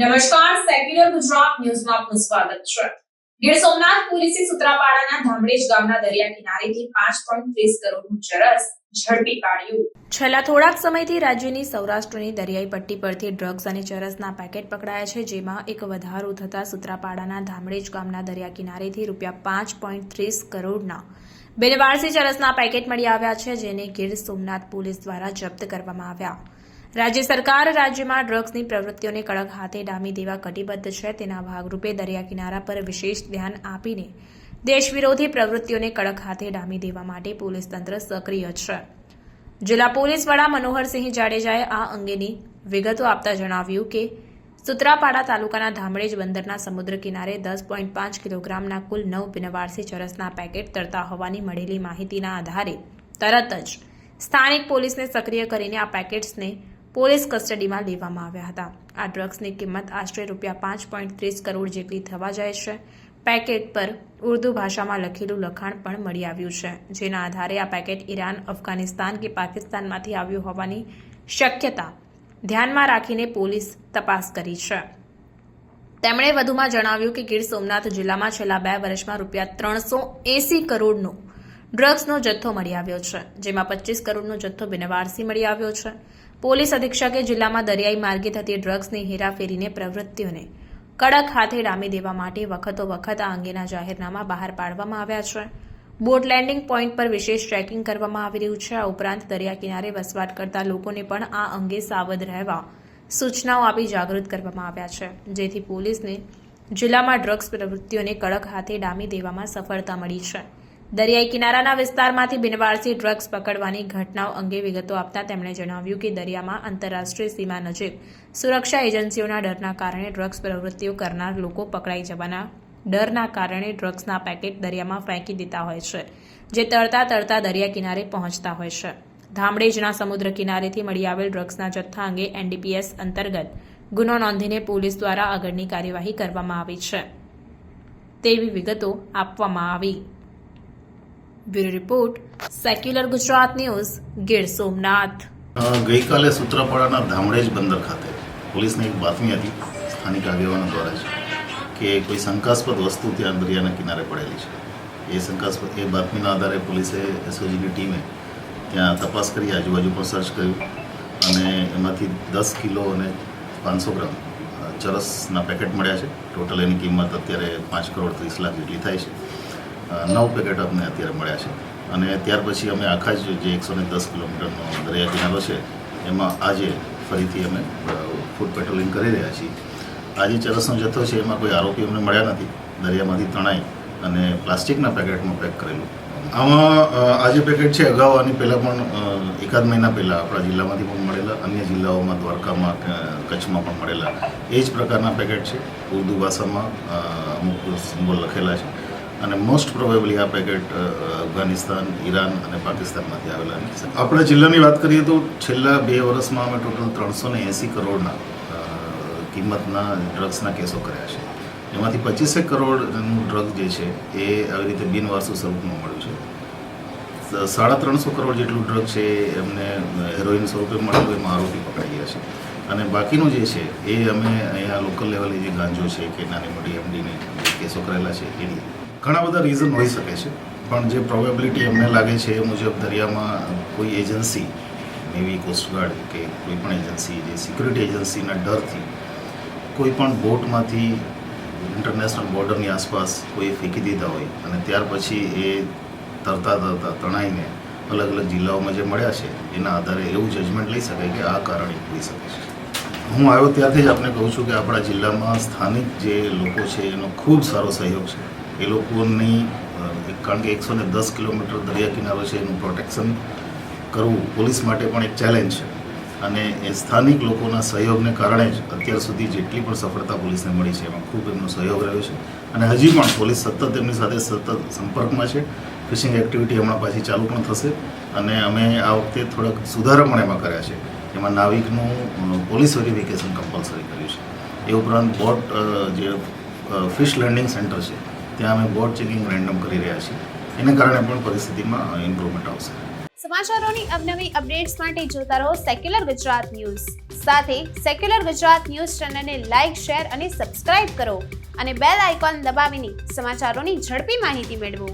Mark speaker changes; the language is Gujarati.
Speaker 1: નમસ્કાર, સેક્યુલર ગુજરાત ન્યૂઝમાં આપનું સ્વાગત છે. ગીર સોમનાથ પોલીસે સુત્રાપાડાના ધામડેજ ગામના દરિયા કિનારેથી પાંચ પોઈન્ટ ત્રીસ કરોડનું ચરસ છેલ્લા થોડાક સમયથી રાજ્યની સૌરાષ્ટ્રની દરિયાઈ પટ્ટી પરથી ડ્રગ્સ અને ચરસના પેકેટ પકડાયા છે, જેમાં એક વધારો થતા સુત્રાપાડાના ધામડેજ ગામના દરિયા કિનારેથી રૂપિયા પાંચ પોઈન્ટ ત્રીસ કરોડના બિનવારસી ચરસના પેકેટ મળી આવ્યા છે, જેને ગીર સોમનાથ પોલીસ દ્વારા જપ્ત કરવામાં આવ્યા. રાજ્ય સરકાર રાજ્યમાં ડ્રગ્સની પ્રવૃત્તિઓને કડક હાથે ડામી દેવા કટિબદ્ધ છે. તેના ભાગરૂપે દરિયા કિનારા પર વિશેષ ધ્યાન આપીને દેશ વિરોધી પ્રવૃત્તિઓને કડક હાથે ડામી દેવા માટે પોલીસ તંત્ર સક્રિય છે. જિલ્લા પોલીસ વડા મનોહરસિંહ જાડેજાએ આ અંગેની વિગતો આપતા જણાવ્યું કે, સુત્રાપાડા તાલુકાના ધામડેજ બંદરના સમુદ્ર કિનારે દસ પોઈન્ટ પાંચ કિલોગ્રામના કુલ નવ બિનવારસી ચરસના પેકેટ તરતા હોવાની મળેલી માહિતીના આધારે તરત જ સ્થાનિક પોલીસને સક્રિય કરીને આ પેકેટ્સને પોલીસ કસ્ટડીમાં લેવામાં આવ્યા હતા. આ ડ્રગ્સની કિંમત આશરે રૂપિયા પાંચ પોઈન્ટ ત્રીસ કરોડ જેટલી થવા જાય છે. પેકેટ પર ઉર્દુ ભાષામાં લખેલું લખાણ પણ મળી આવ્યું છે, જેના આધારે આ પેકેટ ઈરાન, અફઘાનિસ્તાન કે પાકિસ્તાનમાંથી આવ્યું હોવાની શક્યતા ધ્યાનમાં રાખીને પોલીસ તપાસ કરી છે. તેમણે વધુમાં જણાવ્યું કે ગીર સોમનાથ જિલ્લામાં છેલ્લા બે વર્ષમાં રૂપિયા ત્રણસો એસી કરોડનો ડ્રગ્સનો જથ્થો મળી આવ્યો છે, જેમાં પચીસ કરોડનો જથ્થો બિનવારસી મળી આવ્યો છે. પોલીસ અધિક્ષકે જિલ્લામાં દરિયાઈ માર્ગે થતી ડ્રગ્સની હેરાફેરીને પ્રવૃત્તિઓને કડક હાથે ડામી દેવા માટે વખતો વખત આ અંગેના જાહેરનામા બહાર પાડવામાં આવ્યા છે. બોટ લેન્ડિંગ પોઈન્ટ પર વિશેષ ટ્રેકિંગ કરવામાં આવી રહ્યું છે. આ ઉપરાંત દરિયા કિનારે વસવાટ કરતા લોકોને પણ આ અંગે સાવધ રહેવા સૂચનાઓ આપી જાગૃત કરવામાં આવ્યા છે. જેથી પોલીસને જિલ્લામાં ડ્રગ્સ પ્રવૃત્તિઓને કડક હાથે ડામી દેવામાં સફળતા મળી છે. દરિયાઈ કિનારાના વિસ્તારમાંથી બિનવારસી ડ્રગ્સ પકડવાની ઘટનાઓ અંગે વિગતો આપતા તેમણે જણાવ્યું કે દરિયામાં આંતરરાષ્ટ્રીય સીમા નજીક સુરક્ષા એજન્સીઓના ડરના કારણે ડ્રગ્સ પ્રવૃત્તિઓ કરનાર લોકો પકડાઈ જવાના ડરના કારણે ડ્રગ્સના પેકેટ દરિયામાં ફેંકી દેતા હોય છે, જે તરતા તરતા દરિયા કિનારે પહોંચતા હોય છે. ધામડેજના સમુદ્ર કિનારેથી મળી આવેલ ડ્રગ્સના જથ્થા અંગે એનડીપીએસ અંતર્ગત ગુનો નોંધીને પોલીસ દ્વારા આગળની કાર્યવાહી કરવામાં આવી છે. તેવી વિગતો આપવામાં આવી. Bureau report, secular Gujarat news, Gir Somnath.
Speaker 2: ગઈકાલે સૂત્રાપાડાના ધામડેજ બંદર ખાતે પોલીસને એક બાતમી હતી સ્થાનિક આગેવાનો દ્વારા કે કોઈ શંકાસ્પદ વસ્તુ ત્યાં દરિયાના કિનારે પડેલી છે. એ શંકાસ્પદ, એ બાતમીના આધારે પોલીસે એસઓજીની ટીમે ત્યાં તપાસ કરી, આજુબાજુ પણ સર્ચ કર્યું અને એમાંથી દસ કિલો અને પાંચસો ગ્રામ ચરસના પેકેટ મળ્યા છે. ટોટલ એની કિંમત અત્યારે પાંચ કરોડ ત્રીસ લાખ જેટલી થાય છે. નવ પેકેટ અમને અત્યારે મળ્યા છે. અને ત્યાર પછી અમે આખા જ જે એકસો ને દસ કિલોમીટરનો દરિયા કિનારો છે, એમાં આજે ફરીથી અમે ફૂડ પેટ્રોલિંગ કરી રહ્યા છીએ. આજે ચરસનો જથ્થો છે, એમાં કોઈ આરોપી અમને મળ્યા નથી. દરિયામાંથી તણાઈ અને પ્લાસ્ટિકના પેકેટમાં પેક કરેલું. આમાં આજે પેકેટ છે, અગાઉ આની પહેલાં પણ એકાદ મહિના પહેલાં આપણા જિલ્લામાંથી પણ મળેલા, અન્ય જિલ્લાઓમાં, દ્વારકામાં કચ્છમાં પણ મળેલા. એ જ પ્રકારના પેકેટ છે. ઉર્દુ ભાષામાં અમુક સિમ્બોલ લખેલા છે. અને મોસ્ટ પ્રોબેબલી આ પેકેટ અફઘાનિસ્તાન, ઈરાન અને પાકિસ્તાનમાંથી આવેલા આપણા જિલ્લાની વાત કરીએ તો છેલ્લા બે વર્ષમાં અમે ટોટલ ત્રણસો ને એંસી કરોડના કિંમતના ડ્રગ્સના કેસો કર્યા છે. એમાંથી પચીસેક કરોડનું ડ્રગ જે છે એ આવી રીતે બિનવારસુ સ્વરૂપમાં મળ્યું છે. સાડા ત્રણસો કરોડ જેટલું ડ્રગ છે એમને હેરોઇન સ્વરૂપે મળ્યું, એમાં આરોપી પકડાઈ ગયા છે. અને બાકીનું જે છે એ અમે અહીંયા લોકલ લેવલે જે ગાંજો છે કે નાની મોટી એમડીની કેસો કરેલા છે એ ઘણા બધા રીઝન હોઈ શકે છે. પણ જે પ્રોબેબિલિટી અમને લાગે છે એ મુજબ દરિયામાં કોઈ એજન્સી નેવી કોસ્ટગાર્ડ કે કોઈ પણ એજન્સી જે સિક્યુરિટી એજન્સીના ડરથી કોઈ પણ બોટમાંથી ઇન્ટરનેશનલ બોર્ડરની આસપાસ કોઈ ફેંકી દીધા હોય અને ત્યાર પછી એ તરતા તરતા તણાઈને અલગ અલગ જિલ્લાઓમાં જે મળ્યા છે, એના આધારે એવું જજમેન્ટ લઈ શકાય કે આ કારણે હોઈ શકે છે. હું આવ્યો ત્યારથી જ આપને કહું છું કે આપણા જિલ્લામાં સ્થાનિક જે લોકો છે, એનો ખૂબ સારો સહયોગ છે. એ લોકોની કારણ કે એકસો ને દસ કિલોમીટર દરિયા કિનારો છે એનું પ્રોટેક્શન કરવું પોલીસ માટે પણ એક ચેલેન્જ છે. અને એ સ્થાનિક લોકોના સહયોગને કારણે જ અત્યાર સુધી જેટલી પણ સફળતા પોલીસને મળી છે, એમાં ખૂબ એમનો સહયોગ રહ્યો છે. અને હજી પણ પોલીસ સતત એમની સાથે સતત સંપર્કમાં છે. ફિશિંગ એક્ટિવિટી હમણાં પાછી ચાલુ પણ થશે. અને અમે આ વખતે થોડાક સુધારા પણ એમાં કર્યા છે. એમાં નાવિકનું પોલીસ વેરિફિકેશન કમ્પલસરી કર્યું છે. એ ઉપરાંત બોટ જે ફિશ લર્નિંગ સેન્ટર છે. ત્યાં અમે બોર્ડ ચેકિંગ રેન્ડમ કરી રહ્યા છીએ. એને કારણે પણ પરિસ્થિતિમાં ઇમ્પ્રુવમેન્ટ આવશે.
Speaker 3: સમાચારોની અવનવી અપડેટ્સ માટે જોતા રહો સેક્યુલર ગુજરાત ન્યૂઝ સાથે સેક્યુલર ગુજરાત ન્યૂઝ ચેનલને લાઇક શેર અને સબસ્ક્રાઇબ કરો. અને બેલ આઇકોન દબાવીને સમાચારોની ઝડપી માહિતી મેળવો.